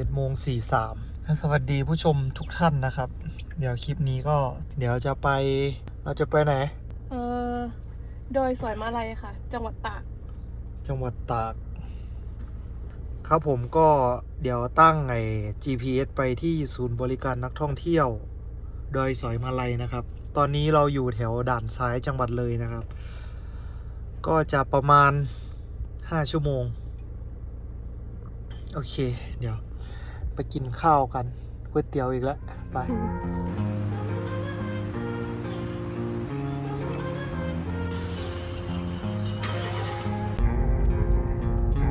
เจ็ดโมงสี่สามสวัสดีผู้ชมทุกท่านนะครับ เดี๋ยวคลิปนี้ก็ เดี๋ยวจะไปเราจะไปไหน เออดอยสอยมาลัยค่ะ จังหวัดตาก จังหวัดตาก ครับผมก็เดี๋ยวตั้งไอ้ GPS ไปที่ศูนย์บริการนักท่องเที่ยว ดอยสอยมาลัยนะครับ ตอนนี้เราอยู่แถวด่านซ้ายจังหวัดเลยนะครับ ก็จะประมาณ 5 ชั่วโมง โอเค เดี๋ยว ไปกินข้าวกันก๋วยเตี๋ยวอีกแล้วไป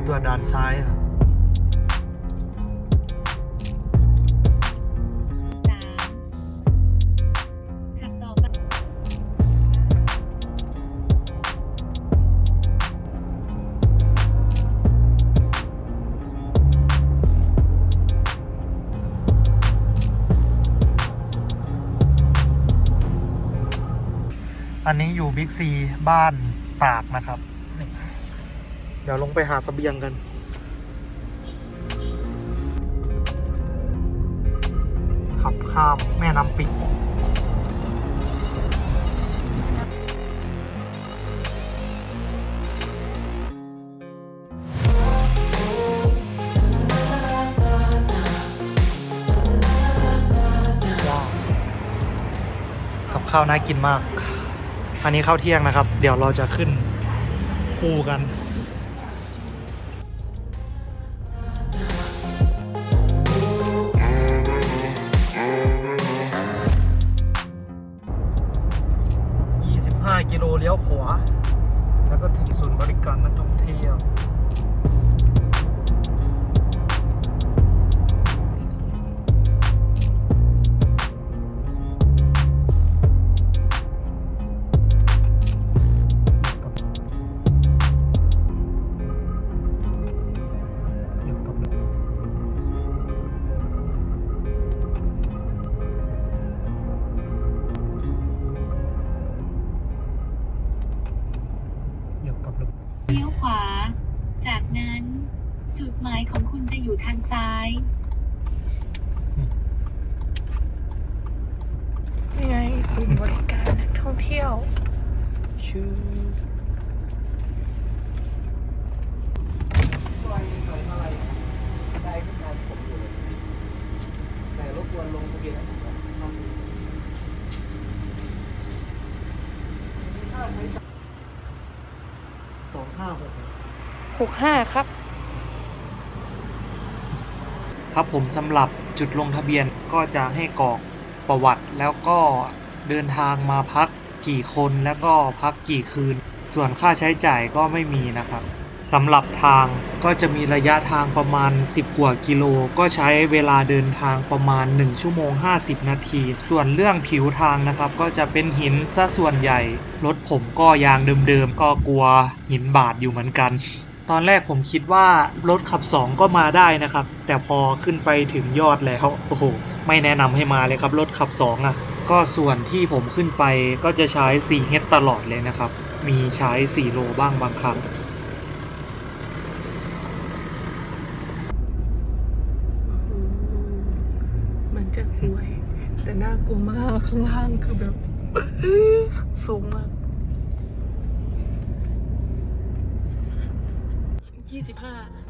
ตัวด้านซ้ายอะส นนี้อยู่บิ๊กซีบ้านตากนะครับ เดี๋ยวลงไปหาสเสบียงกันขับข้ามแม่น้ำปิงขับข้าวน่ากินมาก อันนี้ข้าวเที่ยงนะครับ เดี๋ยวเราจะขึ้นคูกันกิโลเลี้ยวขวา แล้วก็ถึงศูนย์บริการนักท่องเที่ยว ลี้ยวขวา จากนั้น จุดหมายของคุณจะอยู่ทางซ้าย นี่ไงศูนย์บริการนักท่องเที่ยว ชื่อแต่รบกวนลงทะเบียนสองห้าหก 65 ครับ ครับผมสำหรับจุดลงทะเบียนก็จะให้กรอกประวัติแล้วก็เดินทางมาพักกี่คนแล้วก็พักกี่คืน ส่วนค่าใช้จ่ายก็ไม่มีนะครับสำหรับทางก็จะมีระยะทางประมาณ 10 กว่ากิโล ก็ใช้เวลาเดินทางประมาณ 1 ชั่วโมง 50 นาที ส่วนเรื่องผิวทางนะครับ ก็จะเป็นหินซะส่วนใหญ่ รถผมก็ยางเดิมๆ ก็กลัวหินบาดอยู่เหมือนกัน ตอนแรกผมคิดว่ารถขับ 2 ก็มาได้นะครับ แต่พอขึ้นไปถึงยอดแล้วโอ้โหไม่แนะนำให้มาเลยครับ รถขับ 2อะ ก็ส่วนที่ผมขึ้นไปก็จะใช้4 h ตลอดเลยนะครับ มีใช้4โลบ้างบางครั้งมันจะสวย แต่น่ากลัวมากข้างล่างคือแบบสูงมาก 25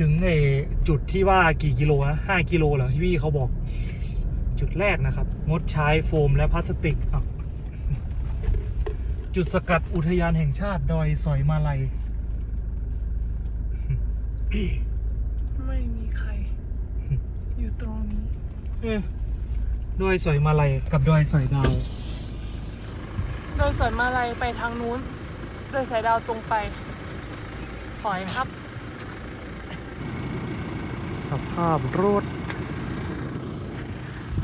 ถึงไอ้จุดที่ว่ากี่กิโลนะห้ากิโลเหรอที่พี่เขาบอกจุดแรกนะครับ งดใช้โฟมและพลาสติกอะจุดสกัดอุทยานแห่งชาติดอยสอยมาลัยไม่มีใคร อยู่ตรงนี้เอ๊ะดอยสอยมาลัยกับดอยสอยดาวโดยสวนมาลัยไปทางนู้นโดยสายดาวตรงไปถอยครับ สภาพรถ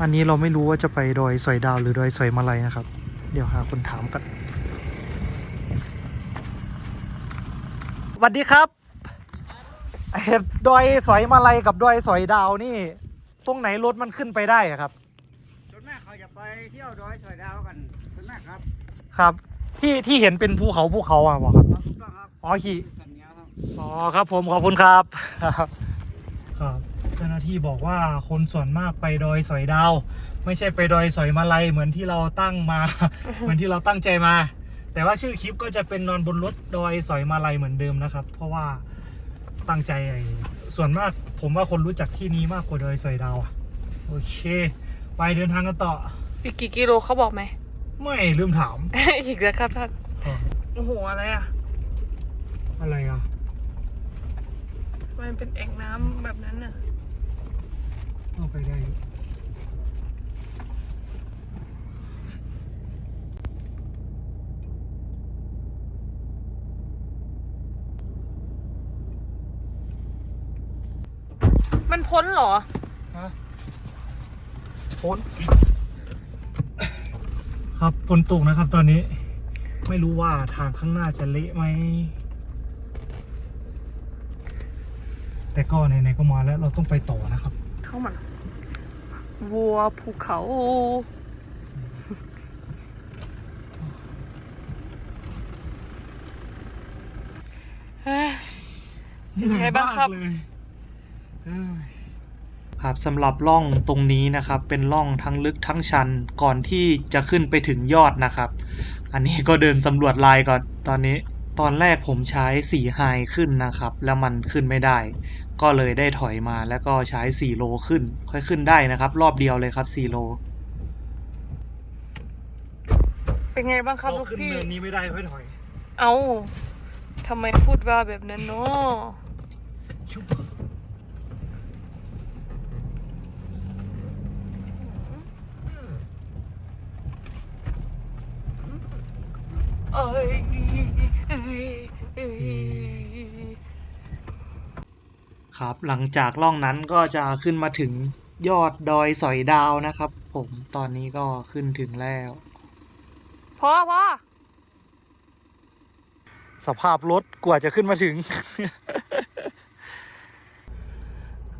อันนี้เราไม่รู้ว่าจะไปดอยสอยดาวหรือดอยสอยมาลัยนะครับ เดี๋ยวหาคนถามกันสวัสดีครับเห็นดอยสอยมาลัยกับดอยสอยดาวนี่ ตรงไหนรถมันขึ้นไปได้อะครับส่วนมากเขาจะไปเที่ยวดอยสอยดาวกันส่วนมากครับ ครับ ที่ที่เห็นเป็นภูเขาภูเขาอะบอกครับถูกต้องครับอ๋อขี่สัญญาครับอ๋อครับผมขอบคุณครับ ครับครับเจ้าหน้าที่บอกว่าคนส่วนมากไปดอยสอยดาว ไม่ใช่ไปดอยสอยมาลัยเหมือนที่เราตั้งมา เหมือนที่เราตั้งใจมา แต่ว่าชื่อคลิปก็จะเป็นนอนบนรถดอยสอยมาลัยเหมือนเดิมนะครับ เพราะว่าตั้งใจไอ้ส่วนมากผมว่าคนรู้จักที่นี้มากกว่าดอยสอยดาวอะโอเค ไปเดินทางกันต่อ อีกกี่กิโลเขาบอกไหม ไม่ลืมถาม อีกแล้วครับท่านโอ้โหอะไรอะ อะไรอะ มันเป็นแอ่งน้ำแบบนั้นน่ะเอาไปได้อยู่มันพ้นเหรอฝนครับฝนตกนะครับตอนนี้ ไม่รู้ว่าทางข้างหน้าจะเละไหม แต่ก็ไหนๆก็มาแล้วเราต้องไปต่อนะครับ เข้ามาวัวภูเขาเฮ้ยไงบ้างครับครับสำหรับล่องตรงนี้นะครับ เป็นล่องทั้งลึกทั้งชันก่อนที่จะขึ้นไปถึงยอดนะครับ อันนี้ก็เดินสำรวจลายก่อนตอนนี้ ตอนแรกผมใช้4ไฮขึ้นนะครับ แล้วมันขึ้นไม่ได้ ก็เลยได้ถอยมาแล้วก็ใช้ 4 โลขึ้น ค่อยขึ้นได้นะครับ รอบเดียวเลยครับ 4 โล เป็นไงบ้างครับเราลูกขึ้นพี่ เนินนี้ไม่ได้ค่อยถอย เอาทำไมพูดว่าแบบนั้นเนาะชุบเอ้ยเอ้ยเอ้ย ครับ หลังจากล่องนั้นก็จะขึ้นมาถึงยอดดอยสอยดาวนะครับ ผมตอนนี้ก็ขึ้นถึงแล้วพอพอสภาพรถกว่าจะขึ้นมาถึง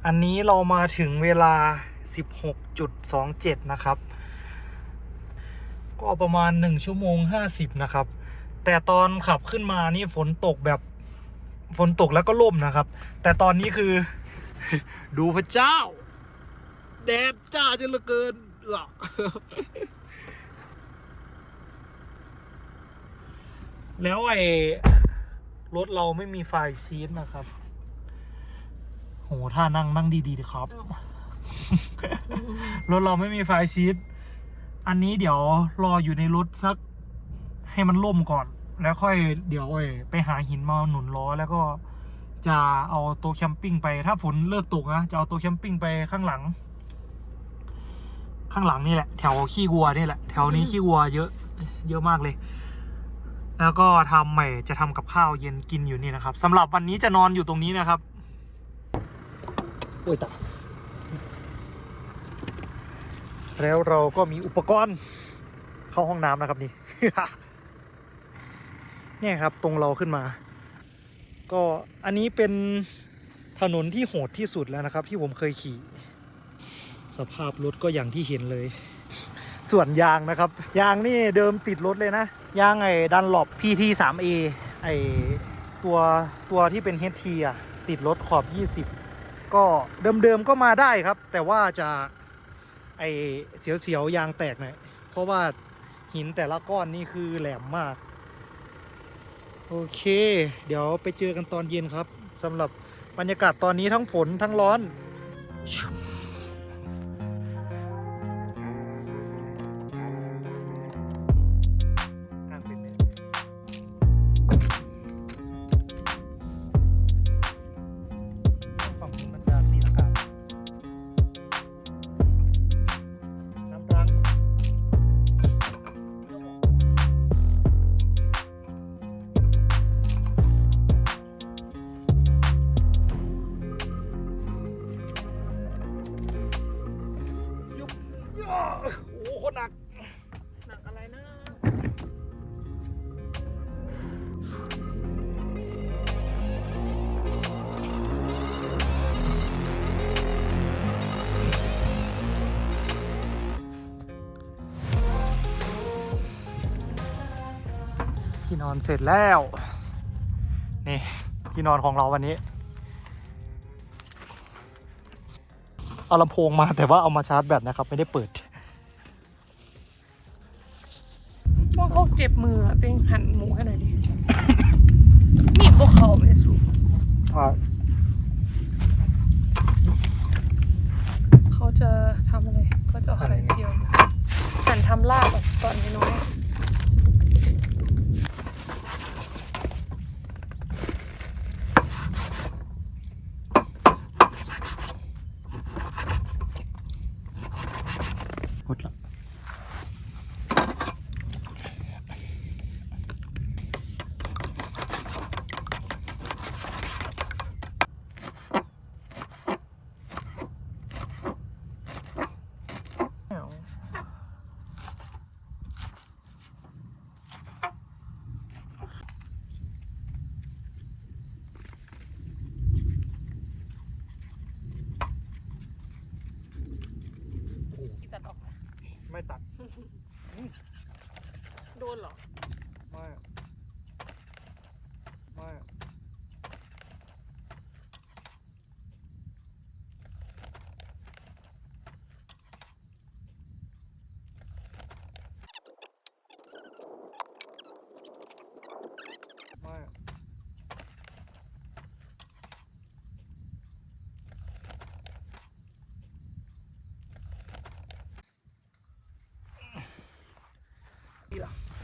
อันนี้เรามาถึงเวลา 16.27 นะครับ ก็ประมาณ 1 ชั่วโมง 50 นะครับ แต่ตอนขับขึ้นมานี่ฝนตกแบบ ฝนตกแล้วก็ล่มนะครับ แต่ตอนนี้คือ ดูพระเจ้า แดดจ้าจนเหลือเกินเออแล้วไอ้รถเราไม่มีไฟชีสนะครับ โหถ้านั่งนั่งดีๆดีครับ รถเราไม่มีไฟชีสอันนี้เดี๋ยวรออยู่ในรถสักให้มันล่มก่อน แล้วค่อยเดี๋ยวไอ้ไปหาหินมาหนุนล้อแล้วก็จะเอาต๊ะแคมปิ้งไปถ้าฝนเลิกตกนะจะเอาต๊ะแคมปิ้งไปข้างหลัง ข้างหลังนี่แหละแถวขี้วัวนี่แหละแถวนี้ขี้วัวเยอะ เยอะมากเลย แล้วก็ทำใหม่จะทำกับข้าวเย็นกินอยู่นี่นะครับสำหรับวันนี้จะนอนอยู่ตรงนี้นะครับโอ้ยตายแล้วเราก็มีอุปกรณ์เข้าห้องน้ำนะครับนี่ เนี่ยครับตรงเราขึ้นมา ก็อันนี้เป็นถนนที่โหดที่สุดแล้วนะครับ ที่ผมเคยขี่ สภาพรถก็อย่างที่เห็นเลย ส่วนยางนะครับ ยางนี่เดิมติดรถเลยนะ ยางไอ้ดันหลบ PT 3 A ไอ้ตัวตัวที่เป็น HT อะติดรถขอบ 20 ก็เดิมๆก็มาได้ครับ แต่ว่าจะไอ้เสียวๆยางแตกหน่อยเพราะว่าหินแต่ละก้อนนี่คือแหลมมาก โอเค เดี๋ยวไปเจอกันตอนเย็นครับสำหรับบรรยากาศตอนนี้ทั้งฝนทั้งร้อน โอ้โหหนัก หนักอะไรนะที่นอนเสร็จแล้ว นี่ที่นอนของเราวันนี้ เอาลำโพงมาแต่ว่าเอามาชาร์จแบตนะครับ ไม่ได้เปิด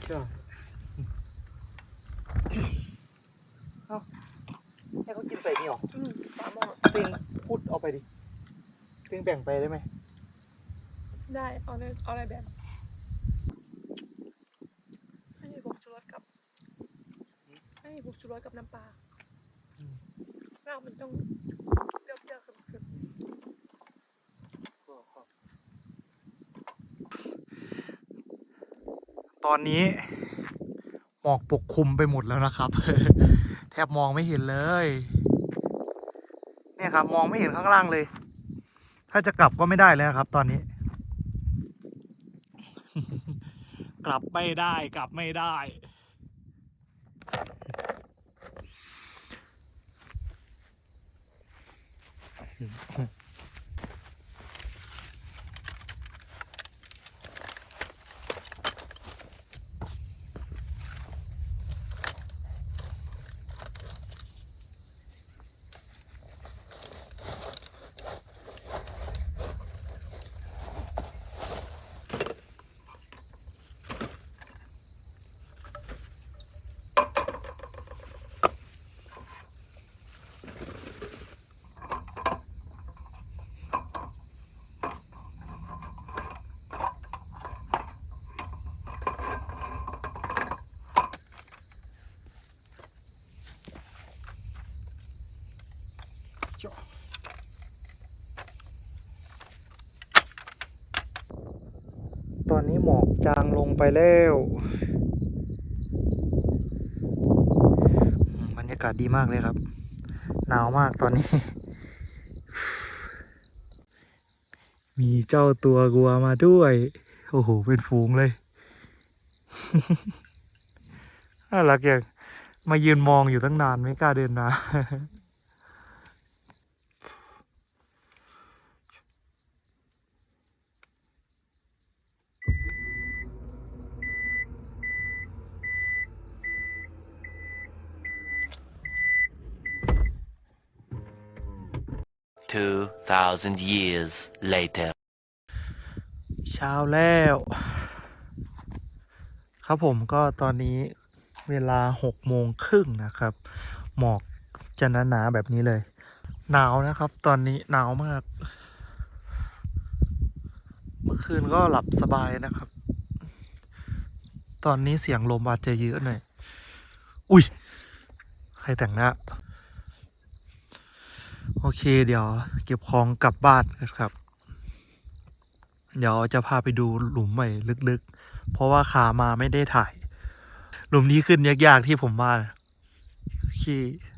ดีเหรอใช่เอ้าให้เขากินใส่นี่หรออืมปลาหม้อเต็งพูดเอาไปดิเต็งแบ่งไปได้ไหมได้เอาเลยเอาอะไรแบบให้ผงชูรสกับ ให้ผงชูรสกับน้ำปลาลาบมันต้องเปรี้ยวๆเค็ม ตอนนี้หมอกปกคลุมไปหมดแล้วนะครับ แทบมองไม่เห็นเลย เนี่ยครับ มองไม่เห็นข้างล่างเลย ถ้าจะกลับก็ไม่ได้แล้วครับ ตอนนี้ กลับไม่ได้กลับไม่ได้ต อนนี้หมอกจางลงไปแล้วอืมบรรยากาศดีมากเลยครับ หนาวมากตอนนี้ มีเจ้าตัวกัวมาด้วย โอ้โห เป็นฝูงเลยน่ารักอย่างมายืนมองอยู่ตั้งนานไม่กล้าเดินนะ 2,000 years later. เช้าแล้ว ครับผมก็ตอนนี้เวลาหกโมงครึ่งนะครับ หมอกจะหนาๆแบบนี้เลย หนาวนะครับ ตอนนี้หนาวมาก เมื่อคืนก็หลับสบายนะครับ ตอนนี้เสียงลมอาจจะเยอะหน่อย อุ้ย ใครแต่งหน้า โอเคเดี๋ยว เก็บของกลับบ้านนะครับ เดี๋ยวจะพาไปดูหลุมใหม่ลึกๆ เพราะว่าขามาไม่ได้ถ่าย หลุมนี้ขึ้นยากๆที่ผมว่าโอเคๆ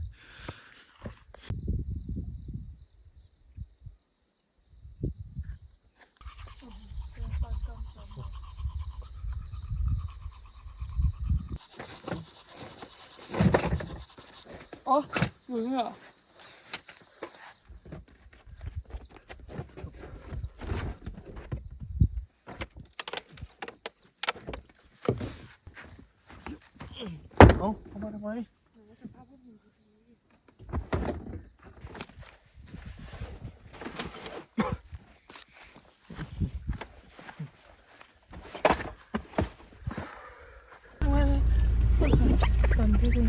อ๋ออยู่นี่เหรอ เอ้าเข้ามาทำไม ตอนที่คุณ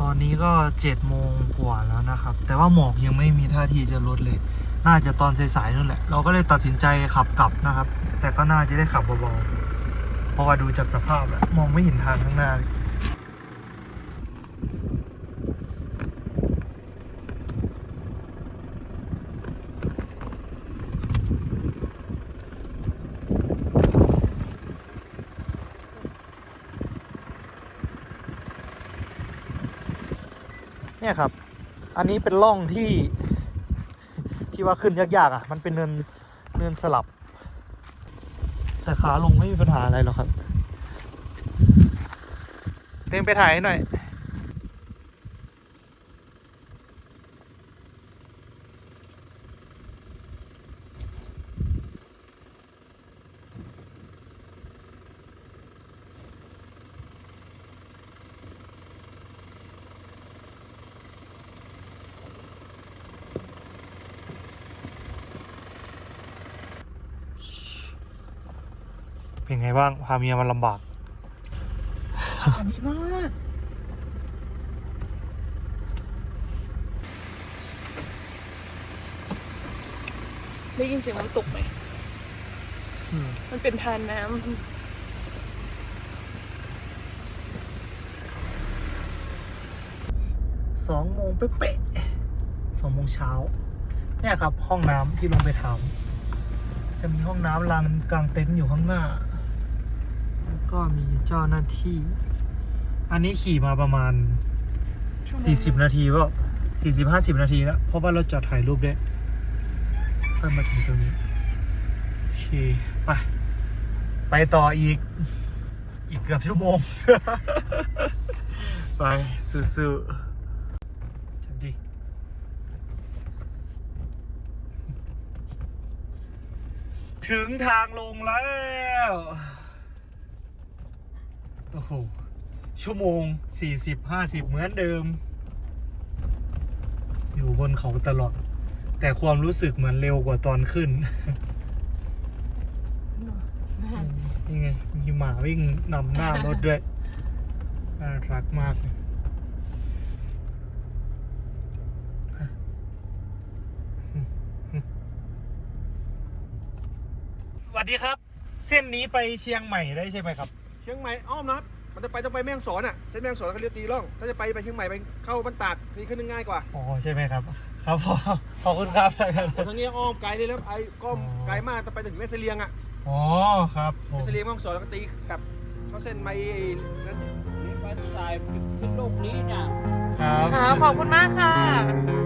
ตอนนี้ ก็เจ็ดโมงกว่าแล้วนะครับ แต่ว่าหมอกยังไม่มีท่าทีจะลดเลย น่าจะตอนสายๆนั่นแหละ เราก็เลยตัดสินใจขับกลับนะครับ แต่ก็น่าจะได้ขับเบาๆเพราะว่าดูจากสภาพแล้วมองไม่เห็นทางข้างหน้าเลย เนี่ยครับ อันนี้เป็นร่องที่ที่ว่าขึ้นยากๆอะ มันเป็นเนินเนินสลับ แต่ขาลงไม่มีปัญหาอะไรหรอกครับ เต็มไปถ่ายให้หน่อย ไงบ้างพาเมียมันลำบากอันนี้มากได้ยินเสียงน้ำตกไหม อืมมันเป็นทานน้ำสองโมงเป๊ะๆสองโมงเช้า เนี่ยครับ ห้องน้ำที่ลงไปทำจะมีห้องน้ำลานกลางเต็นท์อยู่ข้างหน้าแล้ว ก็มีเจ้าหน้าที่ อันนี้ขี่มาประมาณ 40 นาทีก็40 50นาทีแล้ว เพราะว่าเราจอดถ่ายรูปด้วยเพิ่มมาถึงตรงนี้โอเคไป ไปต่ออีก อีกเกือบชั่วโมง ไปสู้ๆจับดิถึงทางลงแล้ว โอ้โห ชั่วโมง 40 50 เหมือนเดิม อยู่บนเขาตลอด แต่ความรู้สึกเหมือนเร็วกว่าตอนขึ้น นี่ไง มีหมาวิ่งนำหน้ารถด้วย น่ารักมากเลยสวัสดีครับ เส้นนี้ไปเชียงใหม่ได้ใช่ไหมครับ เชียงใหม่อ้อมนะครับ มันจะไปต้องไปแม่ฮ่องสอนอะเส้นแม่ฮ่องสอนเขาเรียกตีร่อง ถ้าจะไปไปเชียงใหม่ไปเข้าบ้านตากนี่ขึ้นง่ายกว่าอ๋อใช่ไหมครับ ครับพอขอบคุณครับแต่ทางนี้อ้อมไกลเลยแล้วไอ้ก้อมไกลมากต้องไปถึงแม่เสลียงอะอ๋อครับผแม่มเสลียงแม่ฮ่องสอนแล้วก็ตีกลับเข้าเส้นไปไอ้นั่นนี่ไปสายพิษโลกนี้เนี่ยครับค่ะขอบคุณมากค่ะ